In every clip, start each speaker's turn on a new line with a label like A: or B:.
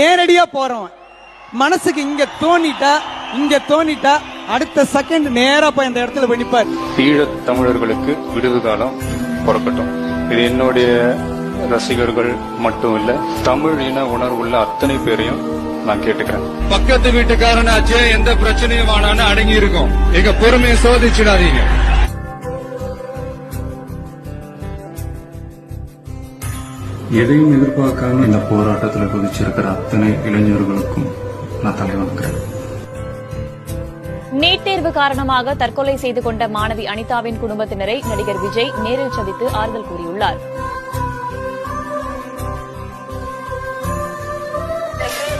A: நேரடியா போறவன். மனசுக்கு இங்க தோணிட்டா இங்க தோணிட்டா அடுத்த செகண்ட் நேரா போய் அந்த இடத்துல போய் நிப்பார்.
B: ஈழத் தமிழர்களுக்கு விடுவு காலம் பிறக்கட்டும் இது என்னுடைய ரசிகர்கள் மட்டும் இல்ல தமிழ் இன உணர்வுள்ள அத்தனை பேரையும் நான் கேட்டுக்கிறேன்.
C: பக்கத்து வீட்டுக்காரனாச்சே எந்த பிரச்சனையும் ஆனான்னு அடங்கி இருக்கும் எங்க பொறுமையை சோதிச்சிடாதீங்க.
B: எதையும் எதிர்பார்க்காம இந்த போராட்டத்தில் குதிச்சிருக்கிற அத்தனை இளைஞர்களுக்கும் நான் தலை வணங்குறேன்.
D: நீட் தேர்வு காரணமாக தற்கொலை செய்து கொண்ட மாணவி அனிதாவின் குடும்பத்தினரை நடிகர் விஜய் நேரில் சந்தித்து ஆறுதல் கூறியுள்ளார்.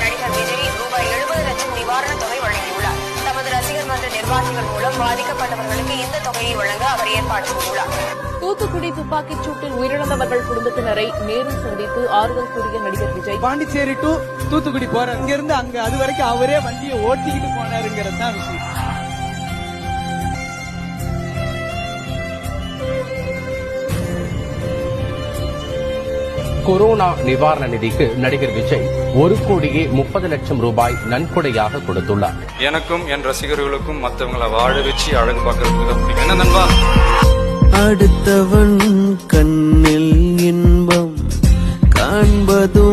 E: நடிகர் விஜய் ரூபாய் எழுபது லட்சம் நிவாரணத் தொகை வழங்கியுள்ளார். தமது ரசிகர் மன்ற நிர்வாகிகள் மூலம் பாதிக்கப்பட்டவர்களுக்கு இந்த தொகையை வழங்க அவர் ஏற்பாடு செய்துள்ளார்.
D: தூத்துக்குடி துப்பாக்கிச் சூட்டில் உயிரிழந்தவர்கள் குடும்பத்தினரை நேரில் சந்தித்து ஆறுதல் கூறிய நடிகர் விஜய்
A: பாண்டிச்சேரி டு தூத்துக்குடி போறார். இங்க இருந்து அங்க அது வரைக்கும் அவரே வண்டியை ஓட்டிக்கிட்டு போனாருங்கிறது தான் விஷயம்.
F: கொரோனா நிவாரண நிதிக்கு நடிகர் விஜய் ஒரு கோடியே முப்பது லட்சம் ரூபாய் நன்கொடையாக கொடுத்துள்ளார்.
B: எனக்கும் என் ரசிகர்களுக்கும் மத்தவங்கள வாழ வச்சு அழகு பார்க்கறதுக்கு என்ன நண்பா?
G: அடுத்தவன் கண்ணில் காண்பதோ